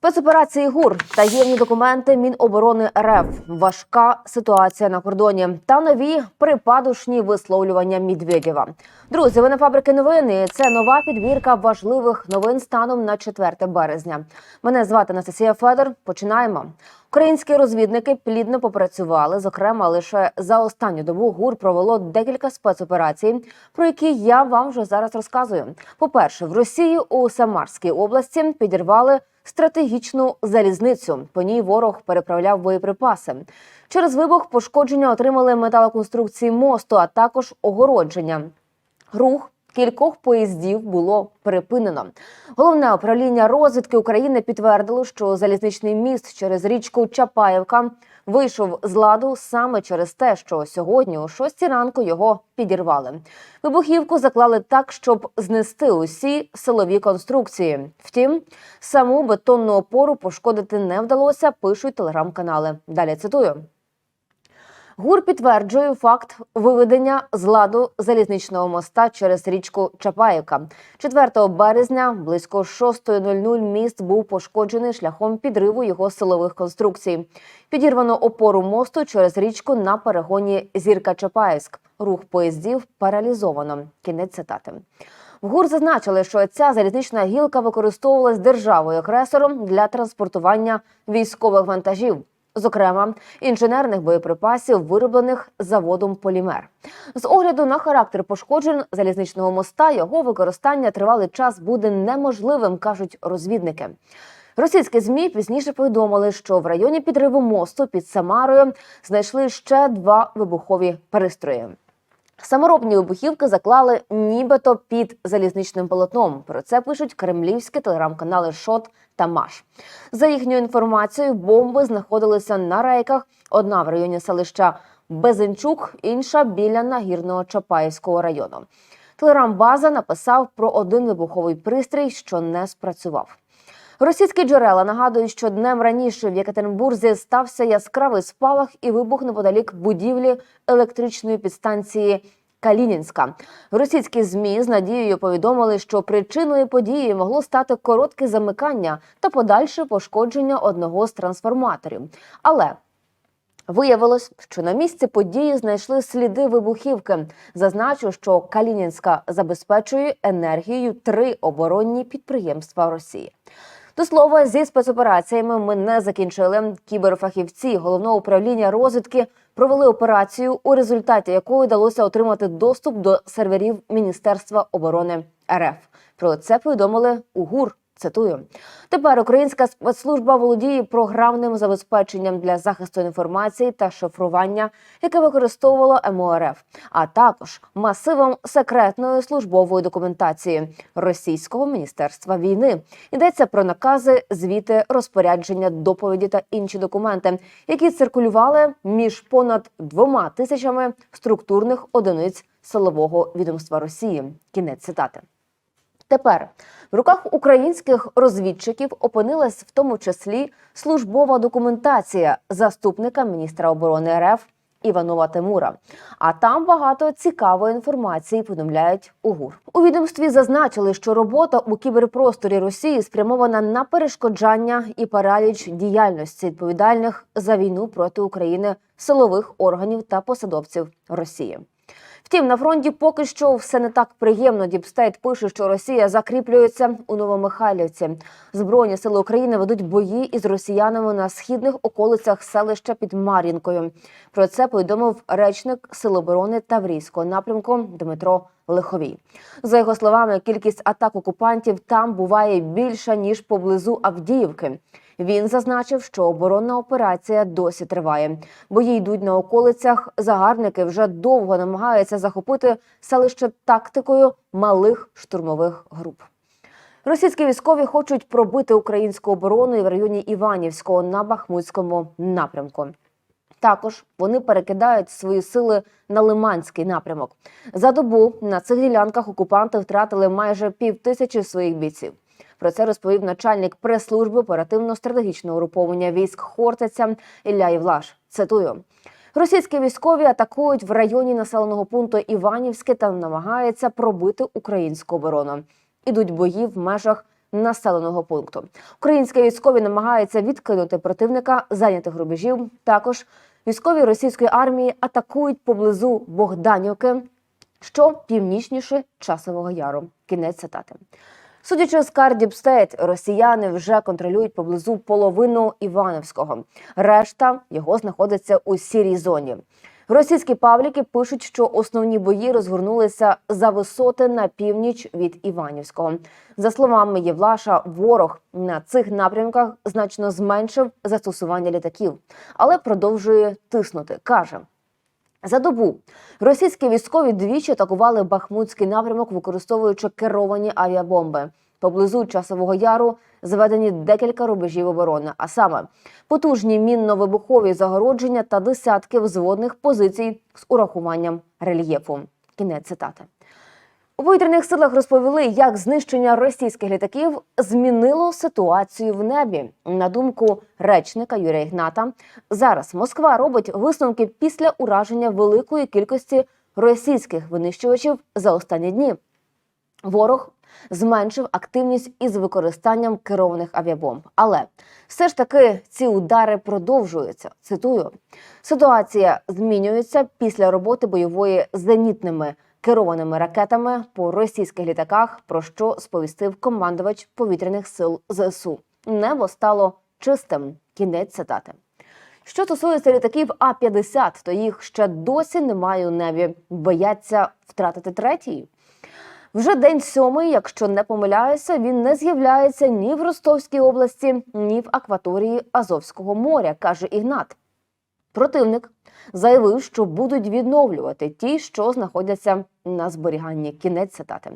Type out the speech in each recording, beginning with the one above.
Спецоперації ГУР, таємні документи Міноборони РФ, важка ситуація на кордоні та нові припадушні висловлювання Медведєва. Друзі, ви на фабрики новини. Це нова підбірка важливих новин станом на 4 березня. Мене звати Анастасія Федор. Починаємо. Українські розвідники плідно попрацювали. Зокрема, лише за останню добу ГУР провело декілька спецоперацій, про які я вам вже зараз розказую. По-перше, в Росії у Самарській області підірвали стратегічну залізницю. По ній ворог переправляв боєприпаси. Через вибух пошкодження отримали металоконструкції мосту, а також огородження. Рух кількох поїздів було припинено. Головне управління розвідки України підтвердило, що залізничний міст через річку Чапаєвка вийшов з ладу саме через те, що сьогодні о 6 ранку його підірвали. Вибухівку заклали так, щоб знести усі силові конструкції. Втім, саму бетонну опору пошкодити не вдалося. Пишуть телеграм-канали. Далі цитую. ГУР підтверджує факт виведення з ладу залізничного моста через річку Чапаївка. 4 березня близько 6.00 міст був пошкоджений шляхом підриву його силових конструкцій. Підірвано опору мосту через річку на перегоні Зірка Чапаївськ. Рух поїздів паралізовано. Кінець цитати. В ГУР зазначили, що ця залізнична гілка використовувалась державою агресором для транспортування військових вантажів зокрема інженерних боєприпасів, вироблених заводом Полімер. З огляду на характер пошкоджень залізничного моста його використання тривалий час буде неможливим, кажуть розвідники. Російські змі пізніше повідомили, що в районі підриву мосту під Самарою знайшли ще два вибухові пристрої. Саморобні вибухівки заклали нібито під залізничним полотном. Про це пишуть кремлівські телеграм-канали Шот та Маш. За їхньою інформацією, бомби знаходилися на рейках. Одна в районі селища Безенчук, інша біля нагірного Чапаївського району. Телеграм-база написав про один вибуховий пристрій, що не спрацював. Російські джерела нагадують, що днем раніше в Єкатеринбурзі стався яскравий спалах і вибух неподалік будівлі електричної підстанції Калінінська. Російські змі з надією повідомили, що причиною події могло стати коротке замикання та подальше пошкодження одного з трансформаторів. Але Виявилось, що на місці події знайшли сліди вибухівки. Зазначу, що Калінінська забезпечує енергією три оборонні підприємства Росії. До слова, зі спецопераціями ми не закінчили. Кіберфахівці головного управління розвідки провели операцію, у результаті якої вдалося отримати доступ до серверів Міністерства оборони РФ. Про це повідомили у ГУР. Цитую тепер українська спецслужба володіє програмним забезпеченням для захисту інформації та шифрування, яке використовувало МОРФ, а також масивом секретної службової документації Російського міністерства війни. Йдеться про накази, звіти, розпорядження, доповіді та інші документи, які циркулювали між понад двома тисячами структурних одиниць силового відомства Росії. Кінець цитати. Тепер в руках українських розвідчиків опинилась в тому числі службова документація заступника міністра оборони РФ Іванова Тимура. А там багато цікавої інформації повідомляють у ГУР. У відомстві зазначили, що робота у кіберпросторі Росії спрямована на перешкоджання і параліч діяльності відповідальних за війну проти України силових органів та посадовців Росії. Втім, на фронті поки що все не так приємно. Діпстейт пише, що Росія закріплюється у Новомихайлівці. Збройні сили України ведуть бої із росіянами на східних околицях селища під Мар'їнкою. Про це повідомив речник Сил оборони Таврійського напрямку Дмитро Лиховій. За його словами, кількість атак окупантів там буває більша ніж поблизу Авдіївки. Він зазначив, що оборонна операція досі триває. Бої йдуть на околицях. Загарбники вже довго намагаються захопити селище тактикою малих штурмових груп. Російські військові хочуть пробити українську оборону і в районі Іванівського на Бахмутському напрямку. Також вони перекидають свої сили на Лиманський напрямок. За добу на цих ділянках окупанти втратили майже півтисячі своїх бійців. Про це розповів начальник прес-служби оперативно-стратегічного угруповання військ Хортиця Ілля Євлаш. Цитую. Російські військові атакують в районі населеного пункту Іванівське та намагаються пробити українську оборону. Ідуть бої в межах населеного пункту. Українські військові намагаються відкинути противника зайнятих рубежів. Також військові російської армії атакують поблизу Богданівки, що північніше часового яру. Кінець цитати. Судячи з Кардіп Стейт, росіяни вже контролюють поблизу половину Івановського. Решта його знаходиться у сірій зоні. Російські пабліки пишуть, що основні бої розгорнулися за висоти на північ від Іванівського. За словами Євлаша, ворог на цих напрямках значно зменшив застосування літаків, але продовжує тиснути. каже. За добу російські військові двічі атакували Бахмутський напрямок, використовуючи керовані авіабомби. Поблизу часового яру зведені декілька рубежів оборони, а саме потужні мінно-вибухові загородження та десятки взводних позицій з урахуванням рельєфу. Кінець цитати. У повітряних силах розповіли, як знищення російських літаків змінило ситуацію в небі. На думку речника Юрія Ігната, зараз Москва робить висновки після ураження великої кількості російських винищувачів за останні дні. Ворог зменшив активність із використанням керованих авіабомб. Але все ж таки ці удари продовжуються. Цитую: ситуація змінюється після роботи бойової зенітними керованими ракетами по російських літаках, про що сповістив командувач повітряних сил ЗСУ. Небо стало чистим. Кінець цитати. Що стосується літаків А-50, то їх ще досі немає у небі. Бояться втратити третій. Вже день сьомий, якщо не помиляюся, він не з'являється ні в Ростовській області, ні в акваторії Азовського моря, каже Ігнат. Противник заявив, що будуть відновлювати ті, що знаходяться на зберіганні. Кінець цитати.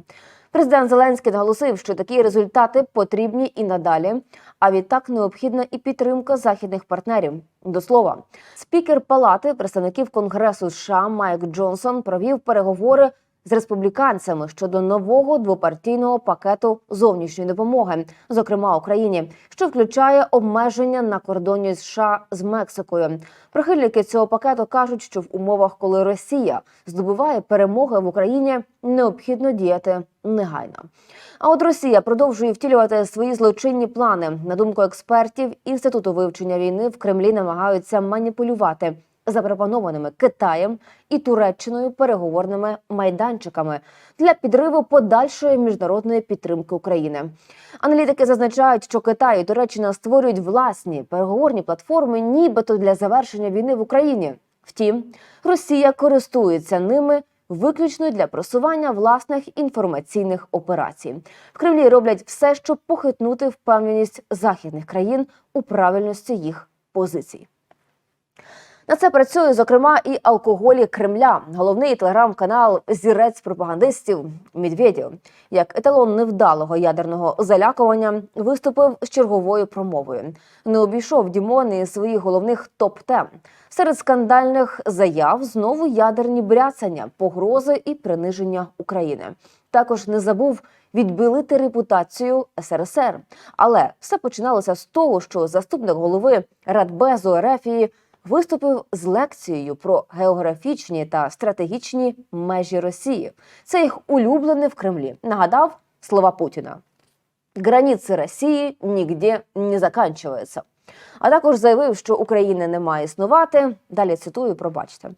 Президент Зеленський наголосив, що такі результати потрібні і надалі. А відтак необхідна і підтримка західних партнерів. До слова, спікер Палати представників Конгресу США Майк Джонсон провів переговори з республіканцями щодо нового двопартійного пакету зовнішньої допомоги, зокрема Україні, що включає обмеження на кордоні США з Мексикою. Прихильники цього пакету кажуть, що в умовах, коли Росія здобуває перемоги в Україні, необхідно діяти негайно. А от Росія продовжує втілювати свої злочинні плани. На думку експертів інституту вивчення війни в Кремлі намагаються маніпулювати запропонованими Китаєм і Туреччиною переговорними майданчиками для підриву подальшої міжнародної підтримки України. Аналітики зазначають, що Китай і Туреччина створюють власні переговорні платформи, нібито для завершення війни в Україні. Втім, Росія користується ними. Виключно для просування власних інформаційних операцій в Кремлі роблять все, щоб похитнути впевненість західних країн у правильності їх позицій. На це працює зокрема і алкоголі Кремля, головний телеграм-канал Зірець пропагандистів Медведєв, як еталон невдалого ядерного залякування, виступив з черговою промовою. Не обійшов Дімон і своїх головних топ-тем. Серед скандальних заяв знову ядерні бряцання, погрози і приниження України. Також не забув відбілити репутацію СРСР. Але все починалося з того, що заступник голови Радбезу Ерефії виступив з лекцією про географічні та стратегічні межі Росії. Це їх улюблене в Кремлі. Нагадав слова Путіна. Границі Росії нігде не заканчуються. А також заявив, що України не має існувати. Далі цитую, пробачте.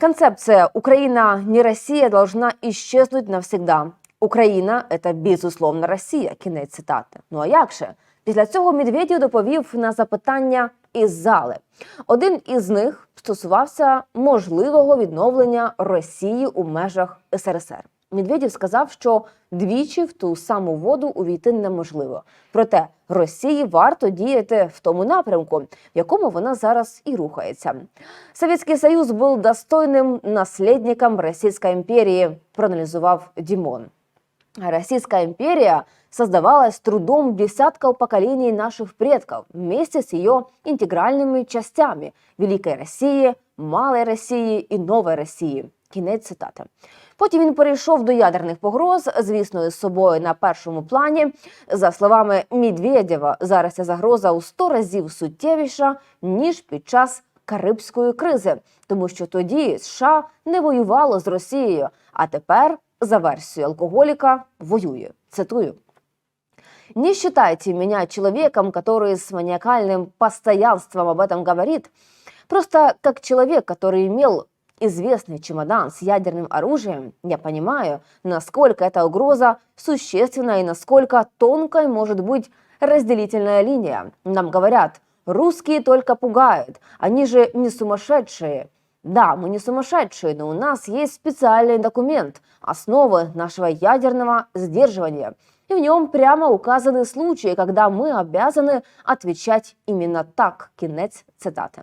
Концепция «Украина не Россия» должна исчезнуть навсегда. Україна – это, безусловно, Росія. Кінець цитати. Ну а як же? Після цього Медведєв доповів на запитання із зали. Один із них стосувався можливого відновлення Росії у межах СРСР. Медведєв сказав, що двічі в ту саму воду увійти неможливо. Проте Росії варто діяти в тому напрямку, в якому вона зараз і рухається. Совєтський Союз був достойним наслідником Російської імперії, проаналізував Дімон. Российская империя создавалась трудом десятков поколений наших предков вместе с ее интегральными частями Великой Росії, Малої Росії і Нової Росії. Кінець цитати. Потім він перейшов до ядерних погроз, звісно, із собою на першому плані. За словами Медведєва, зараз ця загроза у 100 разів суттєвіша ніж під час Карибської кризи, тому що тоді США не воювало з Росією, а тепер за версією алкоголіка воює. Цитую. Не считайте меня человеком, который с маниакальным постоянством об этом говорит. Просто как человек, который имел известный чемодан с ядерным оружием, я понимаю, насколько эта угроза существенна и насколько тонкой может быть разделительная линия. Нам говорят, русские только пугают, они же не сумасшедшие. да, мы не сумасшедшие, но у нас есть специальный документ – основы нашего ядерного сдерживания. И в нем прямо указаны случаи, когда мы обязаны отвечать именно так. Кінець цитати.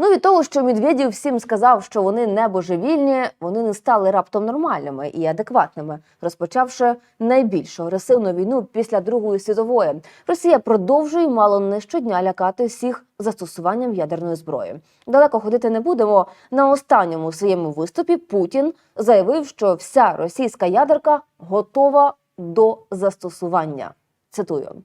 Ну від того, що Медведєв всім сказав, що вони не божевільні, вони не стали раптом нормальними і адекватними, розпочавши найбільшу агресивну війну після Другої світової. Росія продовжує мало не щодня лякати всіх застосуванням ядерної зброї. Далеко ходити не будемо. На останньому своєму виступі Путін заявив, що вся російська ядерка готова до застосування. Цитую.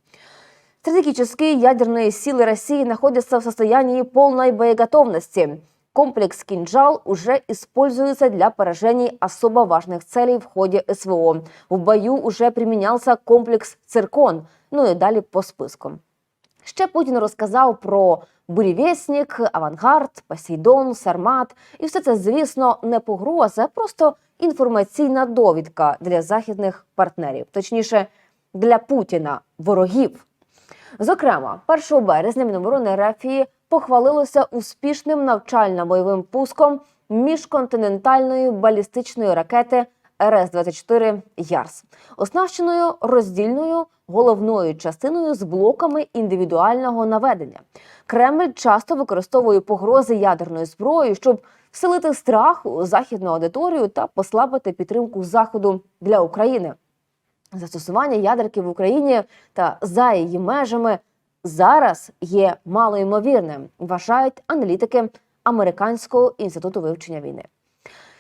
Стратегические ядерные силы России находятся в состоянии полной боеготовности. Комплекс «Кинжал» уже используется для поражений особо важных целей в ходе СВО. В бою уже применялся комплекс «Циркон», ну і далі по списку. Ще Путін розказав про бурєвєснік, авангард, Посейдон, Сармат. І все це, звісно, не погроза, а просто інформаційна довідка для західних партнерів, точніше, для Путіна, ворогів. Зокрема, 1 березня Міноборони РФ похвалилося успішним навчально-бойовим пуском міжконтинентальної балістичної ракети РС-24 Ярс, оснащеною роздільною головною частиною з блоками індивідуального наведення. Кремль часто використовує погрози ядерною зброєю, щоб вселити страх у західну аудиторію та послабити підтримку заходу для України. Застосування ядерки в Україні та за її межами зараз є малоймовірним, вважають аналітики Американського інституту вивчення війни.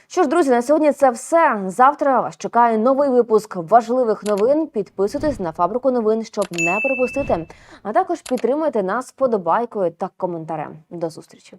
Що ж, друзі, на сьогодні це все. Завтра вас чекає новий випуск важливих новин. Підписуйтесь на фабрику новин, щоб не пропустити. А також підтримуйте нас вподобайкою та коментарем. До зустрічі.